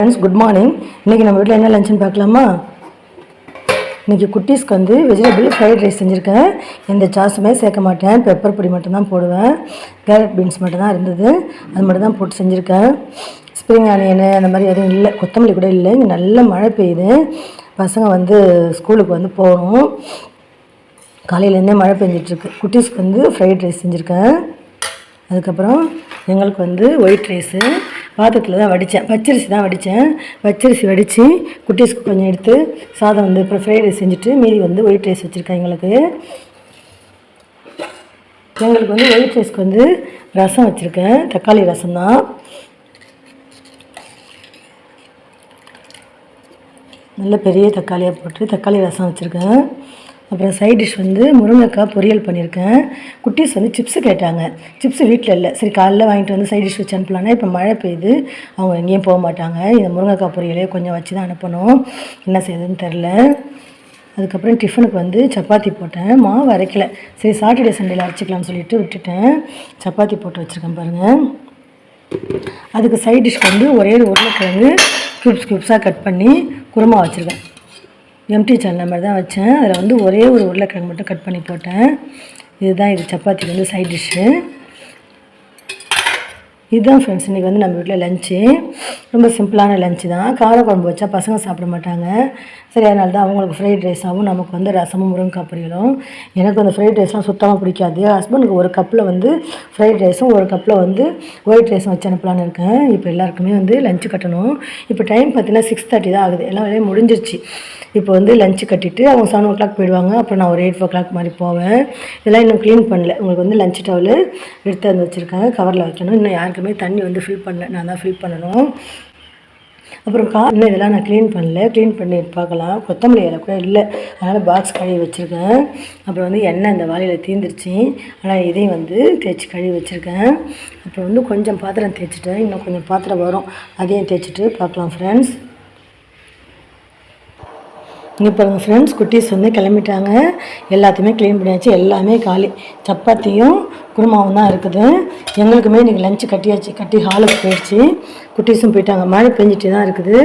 Friends good morning இன்றைக்கி நம்ம வீட்டில் என்ன லஞ்சுன்னு பார்க்கலாமா? இன்றைக்கி குட்டீஸ்க்கு வந்து வெஜிடபிள் ஃப்ரைட் ரைஸ் செஞ்சுருக்கேன். எந்த சாஸுமே சேர்க்க மாட்டேன். பெப்பர் பொடி மட்டும்தான் போடுவேன். கேரட் பீன்ஸ் மட்டும்தான் இருந்தது. அது மட்டும் தான் போட்டு செஞ்சுருக்கேன். ஸ்ப்ரிங் ஆனியன் அந்த மாதிரி எதுவும் இல்லை. கொத்தமல்லி கூட இல்லை. இங்கே நல்ல மழை பெய்யுது. பசங்க வந்து ஸ்கூலுக்கு வந்து போகணும். காலையிலேருந்தே மழை பெஞ்சிட்ருக்கு. குட்டீஸ்க்கு வந்து ஃப்ரைட் ரைஸ் செஞ்சுருக்கேன். அதுக்கப்புறம் எங்களுக்கு வந்து ஒயிட் ரைஸு பாத்திரத்தில் தான் வடித்தேன் பச்சரிசி தான் வடித்தேன் பச்சரிசி வடித்து குட்டீஸ்க்கு கொஞ்சம் எடுத்து சாதம் வந்து அப்புறம் ஃப்ரைட் ரைஸ் செஞ்சுட்டு மீதி வந்து ஒயிட் ரைஸ் வச்சுருக்கேன் எங்களுக்கு. எங்களுக்கு வந்து ஒயிட் ரைஸ்க்கு வந்து ரசம் வச்சுருக்கேன். தக்காளி ரசம் தான். நல்ல பெரிய தக்காளியாக போட்டு தக்காளி ரசம் வச்சுருக்கேன். அப்புறம் சைட் டிஷ் வந்து முருங்கைக்காய் பொரியல் பண்ணியிருக்கேன். குட்டீஸ் வந்து சிப்ஸு கேட்டாங்க. சிப்ஸு வீட்டில் இல்லை. சரி காலைல வாங்கிட்டு வந்து சைட் டிஷ் வச்சு அனுப்பலான்னா இப்போ மழை பெய்யுது. அவங்க எங்கேயும் போக மாட்டாங்க. இந்த முருங்கைக்காய் பொரியலே கொஞ்சம் வச்சு தான் அனுப்பணும். என்ன செய்யுதுன்னு தெரில அதுக்கப்புறம் டிஃபனுக்கு வந்து சப்பாத்தி போட்டேன். மாவு அரைக்கல. சரி சாட்டர்டே சண்டேல அரைச்சிக்கலாம்னு சொல்லிட்டு விட்டுட்டேன். சப்பாத்தி போட்டு வச்சுருக்கேன் பாருங்கள் அதுக்கு சைட் டிஷ்க்கு வந்து ஒரே ஒரு உருளைக்கிழங்கு க்யூப்ஸ் க்யூப்ஸாக கட் பண்ணி குருமா வச்சுருக்கேன். எம்டி சேனல் மாதிரி தான் வச்சேன். அதில் வந்து ஒரே ஒரு உருளைக்கிழங்கு மட்டும் கட் பண்ணி போட்டேன். இதுதான் இது சப்பாத்திக்கு வந்து சைட் டிஷ்ஷு இதுதான் ஃப்ரெண்ட்ஸ் இன்றைக்கி வந்து நம்ம வீட்டில் லஞ்சு ரொம்ப சிம்பிளான லஞ்சு தான். கார குழம்பு வச்சா பசங்க சாப்பிட மாட்டாங்க. சரி அதனால தான் அவங்களுக்கு ஃப்ரைட் ரைஸாகவும் நமக்கு வந்து ரசமும் முருங்கைக்காய் பொரியலும். எனக்கு அந்த ஃப்ரைட் ரைஸ்லாம் சுத்தமாக பிடிக்காது. ஹஸ்பண்டுக்கு ஒரு கப்பில் வந்து ஃப்ரைட் ரைஸும் ஒரு கப்பில் வந்து ஒயிட் ரைஸும் வச்சு அனுப்பலான்னு இருக்கேன். இப்போ எல்லாருக்குமே வந்து லஞ்சு கட்டணும். இப்போ டைம் பார்த்தீங்கன்னா சிக்ஸ் தேர்ட்டி தான் ஆகுது. எல்லாம் வேலையும் முடிஞ்சிருச்சு. இப்போ வந்து லஞ்சு கட்டிட்டு அவங்க செவன் ஓ கிளாக் போயிடுவாங்க. அப்புறம் நான் ஒரு எயிட் ஓ கிளாக் மாதிரி போவேன். இதெல்லாம் இன்னும் க்ளீன் பண்ணல. உங்களுக்கு வந்து லஞ்ச் டவல் எடுத்து வந்து வச்சுருக்கேன் கவரில் வைக்கணும். இன்னும் யாருக்குமே தண்ணி வந்து ஃபில் பண்ணல. நான் தான் ஃபில் பண்ணணும். அப்புறம் கா இன்னும் இதெல்லாம் நான் க்ளீன் பண்ணல. க்ளீன் பண்ணி பார்க்கலாம். கொத்தமல்லி இலை கூட இல்லை. அதனால் பாக்ஸ் கழுவி வச்சுருக்கேன். அப்புறம் வந்து எண்ணெய் இந்த வாளியில் தீந்துருச்சு. ஆனால் இதையும் வந்து தேய்ச்சி கழுவி வச்சுருக்கேன். அப்புறம் வந்து கொஞ்சம் பாத்திரம் தேய்ச்சிட்டேன். இன்னும் கொஞ்சம் பாத்திரம் வரும். அதையும் தேய்ச்சிட்டு பார்க்கலாம் ஃப்ரெண்ட்ஸ் இங்கே பாருங்கள் ஃப்ரெண்ட்ஸ் குட்டீஸ் வந்து கிளம்பிட்டாங்க. எல்லாத்தையுமே க்ளீன் பண்ணியாச்சு. எல்லாமே காலி. சப்பாத்தியும் குருமாவும் தான் இருக்குது. எங்களுக்குமே இன்றைக்கி லஞ்சு கட்டியாச்சு கட்டி ஹாலுக்கு போயிடுச்சு. குட்டீஸும் போயிட்டாங்க. மழை பெஞ்சிட்டு தான் இருக்குது.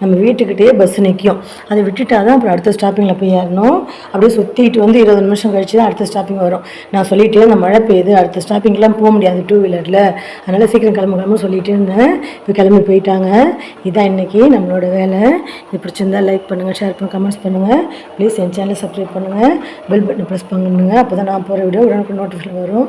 நம்ம வீட்டுக்கிட்டே பஸ் நிற்கும் அதை விட்டுட்டா தான் அப்புறம் அடுத்த ஸ்டாப்பிங்கில் போய் ஏறணும். அப்படியே சுற்றிட்டு வந்து இருபது நிமிஷம் கழிச்சு தான் அடுத்த ஸ்டாப்பிங் வரும். நான் சொல்லிகிட்டே அந்த மழை பெய்யுது அடுத்த ஸ்டாப்பிங்லாம் போக முடியாது டூ வீலரில் அதனால் சீக்கிரம் கிளம்பு கிளம்பு சொல்லிகிட்டே இருந்தேன். இப்போ கிளம்பி போயிட்டாங்க. இதான் இன்றைக்கி நம்மளோட வேலை. இது பிடிச்சிருந்தா லைக் பண்ணுங்கள் ஷேர் பண்ணுங்கள் கமெண்ட்ஸ் பண்ணுங்கள் ப்ளீஸ் என் சேனலை சப்ஸ்கிரைப் பண்ணுங்கள் பெல் பட்டனை ப்ரெஸ் பண்ணுங்க. அப்போ தான் நான் போகிற வீடியோ உடனுக்கு நோட்டிஃபிகேஷன் வரும்.